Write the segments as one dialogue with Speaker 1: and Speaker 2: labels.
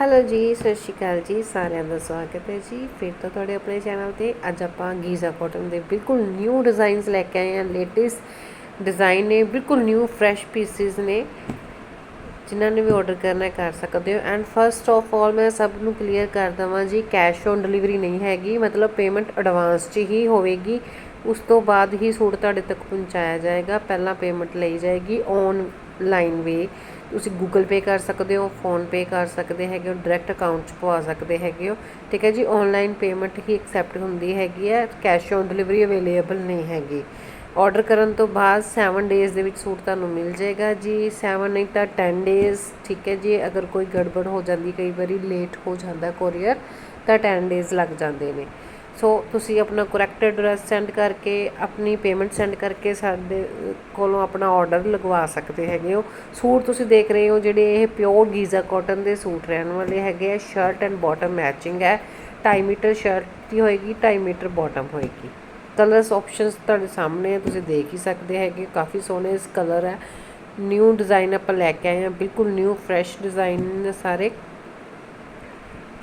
Speaker 1: Hello ਜੀ, ਸਤਿ ਸ਼੍ਰੀ ਅਕਾਲ ਜੀ, ਸਾਰਿਆਂ ਦਾ ਸਵਾਗਤ ਹੈ ਜੀ। ਫਿਰ ਤੋਂ ਤੁਹਾਡੇ ਆਪਣੇ ਚੈਨਲ ਤੇ ਅੱਜ ਆਪਾਂ ਗੀਜ਼ਾ ਕਾਟਨ ਦੇ ਬਿਲਕੁਲ ਨਿਊ ਡਿਜ਼ਾਈਨਸ ਲੈ ਕੇ ਆਏ ਹਾਂ। ਲੇਟੈਸਟ ਡਿਜ਼ਾਈਨ ਨੇ, ਬਿਲਕੁਲ ਨਿਊ ਫਰੈਸ਼ ਪੀਸਿਸ ਨੇ, ਜਿਨ੍ਹਾਂ ਨੇ ਵੀ ਆਰਡਰ ਕਰਨਾ ਕਰ ਸਕਦੇ ਹੋ। ਐਂਡ ਫਰਸਟ ਆਫ ਆਲ ਮੈਂ ਸਭ ਨੂੰ ਕਲੀਅਰ ਕਰ ਦਵਾਂ ਜੀ ਕੈਸ਼ ਔਨ ਡਿਲੀਵਰੀ ਨਹੀਂ ਹੈਗੀ। ਮਤਲਬ ਪੇਮੈਂਟ ਐਡਵਾਂਸ 'ਚ ਹੀ ਹੋਵੇਗੀ। ਉਸ ਤੋਂ ਬਾਅਦ ਹੀ ਸੂਟ ਤੁਹਾਡੇ ਤੱਕ ਪਹੁੰਚਾਇਆ ਜਾਏਗਾ। ਪਹਿਲਾਂ ਪੇਮੈਂਟ ਲਈ ਜਾਏਗੀ। ਔਨਲਾਈਨ ਵੇ ਤੁਸੀਂ ਗੂਗਲ ਪੇ ਕਰ ਸਕਦੇ ਹੋ ਫੋਨ ਪੇ ਕਰ ਸਕਦੇ ਹੈਗੇ ਹੋ ਡਾਇਰੈਕਟ ਅਕਾਊਂਟ 'ਚ ਪਵਾ ਸਕਦੇ ਹੈਗੇ ਹੋ। ਠੀਕ ਹੈ ਜੀ ਔਨਲਾਈਨ ਪੇਮੈਂਟ ਹੀ ਐਕਸੈਪਟ ਹੁੰਦੀ ਹੈਗੀ ਹੈ ਕੈਸ਼ ਔਨ ਡਿਲੀਵਰੀ ਅਵੇਲੇਬਲ ਨਹੀਂ ਹੈਗੀ। ਆਰਡਰ ਕਰਨ ਤੋਂ ਬਾਅਦ 7 ਡੇਜ਼ ਦੇ ਵਿੱਚ ਸੂਟ ਤੁਹਾਨੂੰ ਮਿਲ ਜਾਏਗਾ ਜੀ। 7 ਨਹੀਂ ਤਾਂ 10 ਡੇਜ਼ ਠੀਕ ਹੈ ਜੀ, ਅਗਰ ਕੋਈ ਗੜਬੜ ਹੋ ਜਾਂਦੀ, ਕਈ ਵਾਰੀ ਲੇਟ ਹੋ ਜਾਂਦਾ ਕੋਰੀਅਰ ਤਾਂ 10 ਡੇਜ਼ ਲੱਗ ਜਾਂਦੇ ਨੇ। ਸੋ ਤੁਸੀਂ ਆਪਣਾ ਕਰੈਕਟ ਐਡਰੈਸ ਸੈਂਡ ਕਰਕੇ, ਆਪਣੀ ਪੇਮੈਂਟ ਸੈਂਡ ਕਰਕੇ ਸਾਡੇ ਕੋਲੋਂ ਆਪਣਾ ਆਰਡਰ ਲਗਵਾ ਸਕਦੇ ਹੈਗੇ ਹੋ। ਸੂਟ ਤੁਸੀਂ ਦੇਖ ਰਹੇ ਹੋ ਜਿਹੜੇ ਇਹ ਪਿਓਰ ਗੀਜ਼ਾ ਕਾਟਨ ਦੇ ਸੂਟ ਰਹਿਣ ਵਾਲੇ ਹੈਗੇ ਆ। ਸ਼ਰਟ ਐਂਡ ਬਾਟਮ ਮੈਚਿੰਗ ਹੈ। 2.5 ਮੀਟਰ ਸ਼ਰਟ ਦੀ ਹੋਏਗੀ 2.5 ਮੀਟਰ ਬਾਟਮ ਹੋਏਗੀ। ਕਲਰਸ ਆਪਸ਼ਨਸ ਤੁਹਾਡੇ ਸਾਹਮਣੇ ਤੁਸੀਂ ਦੇਖ ਹੀ ਸਕਦੇ ਹੈਗੇ ਕਾਫੀ ਸੋਹਣੇ ਇਸ ਕਲਰ ਹੈ। ਨਿਊ ਡਿਜ਼ਾਈਨ ਆਪਾਂ ਲੈ ਕੇ ਆਏ ਹਾਂ। ਬਿਲਕੁਲ ਨਿਊ ਫਰੈਸ਼ ਡਿਜ਼ਾਈਨ ਨੇ ਸਾਰੇ।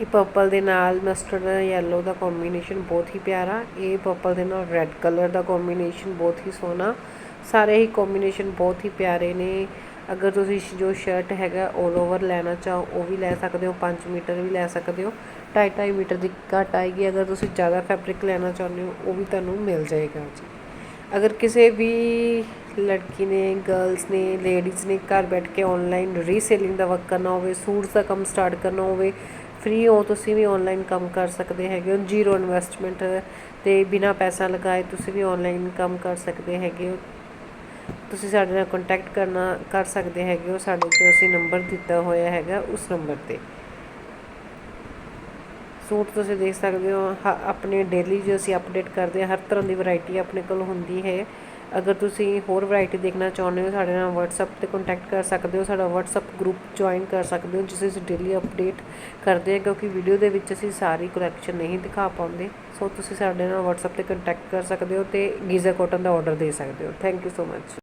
Speaker 1: ਇਹ ਪਰਪਲ ਦੇ ਨਾਲ ਮਸਟਰਡ ਯੈਲੋ ਦਾ ਕੰਬੀਨੇਸ਼ਨ ਬਹੁਤ ਹੀ ਪਿਆਰਾ। ਇਹ ਪਰਪਲ ਦੇ ਨਾਲ ਰੈੱਡ ਕਲਰ ਦਾ ਕੰਬੀਨੇਸ਼ਨ ਬਹੁਤ ਹੀ ਸੋਹਣਾ। ਸਾਰੇ ਹੀ ਕੰਬੀਨੇਸ਼ਨ ਬਹੁਤ ਹੀ ਪਿਆਰੇ ਨੇ। ਅਗਰ ਤੁਸੀਂ ਜੋ ਸ਼ਰਟ ਹੈਗਾ 올 ਓਵਰ ਲੈਣਾ ਚਾਹੋ, ਉਹ ਵੀ ਲੈ ਸਕਦੇ ਹੋ 5 ਮੀਟਰ ਵੀ ਲੈ ਸਕਦੇ ਹੋ। 2.5 ਮੀਟਰ ਦੀ ਘੱਟ ਆਏਗੀ। ਅਗਰ ਤੁਸੀਂ ਜ਼ਿਆਦਾ ਫੈਬਰਿਕ ਲੈਣਾ ਚਾਹੁੰਦੇ ਹੋ, ਉਹ ਵੀ ਤੁਹਾਨੂੰ ਮਿਲ ਜਾਏਗਾ ਜੀ। ਅਗਰ ਕਿਸੇ ਵੀ ਲੜਕੀ ਨੇ ਗਰਲਸ ਨੇ ਲੇਡੀਜ਼ ਨੇ ਘਰ ਬੈਠ ਕੇ ਆਨਲਾਈਨ ਰੀਸੇਲਿੰਗ ਦਾ ਵਰਕ ਕਰਨਾ ਹੋਵੇ ਸੂਟਸ ਦਾ ਕੰਮ ਸਟਾਰਟ ਕਰਨਾ ਹੋਵੇ ਫ੍ਰੀ ਹੋ, ਤੁਸੀਂ ਵੀ ਆਨਲਾਈਨ ਕੰਮ ਕਰ ਸਕਦੇ ਹੈਗੇ ਹੋ। ਜ਼ੀਰੋ ਇਨਵੈਸਟਮੈਂਟ ਤੇ ਬਿਨਾ ਪੈਸਾ ਲਗਾਏ ਤੁਸੀਂ ਵੀ ਆਨਲਾਈਨ ਕੰਮ ਕਰ ਸਕਦੇ ਹੈਗੇ ਹੋ। ਤੁਸੀਂ ਸਾਡੇ ਨਾਲ ਕੰਟੈਕਟ ਕਰਨਾ, ਕਰ ਸਕਦੇ ਹੈਗੇ ਹੋ। ਸਾਡੇ ਕੋਲ ਅਸੀਂ ਨੰਬਰ ਦਿੱਤਾ ਹੋਇਆ ਹੈਗਾ ਉਸ ਨੰਬਰ ਤੇ। ਸੂਟ ਤੁਸੀਂ ਦੇਖ ਸਕਦੇ ਹੋ। ਹ- ਆਪਣੇ ਡੇਲੀ ਜੋ ਅਸੀਂ ਅਪਡੇਟ ਕਰਦੇ ਹਾਂ, ਹਰ ਤਰ੍ਹਾਂ ਦੀ ਵੈਰਾਈਟੀ ਆਪਣੇ ਕੋਲ ਹੁੰਦੀ ਹੈ। ਅਗਰ ਤੁਸੀਂ ਹੋਰ ਵੈਰਾਈਟੀ ਦੇਖਣਾ ਚਾਹੁੰਦੇ ਹੋ, ਸਾਡੇ ਨਾਲ WhatsApp ਤੇ ਕੰਟੈਕਟ ਕਰ ਸਕਦੇ ਹੋ, ਸਾਡਾ WhatsApp ਗਰੁੱਪ ਜੁਆਇਨ ਕਰ ਸਕਦੇ ਹੋ, ਜਿਸ ਵਿੱਚ ਡੇਲੀ ਅਪਡੇਟ ਕਰਦੇ ਹਾਂ, ਕਿਉਂਕਿ ਵੀਡੀਓ ਦੇ ਵਿੱਚ ਅਸੀਂ ਸਾਰੀ ਕਲੈਕਸ਼ਨ ਨਹੀਂ ਦਿਖਾ ਪਾਉਂਦੇ। ਸੋ ਤੁਸੀਂ ਸਾਡੇ ਨਾਲ WhatsApp ਤੇ ਕੰਟੈਕਟ ਕਰ ਸਕਦੇ ਹੋ ਤੇ ਗੀਜ਼ਾ ਕਾਟਨ ਦਾ ਆਰਡਰ ਦੇ ਸਕਦੇ ਹੋ। Thank you so much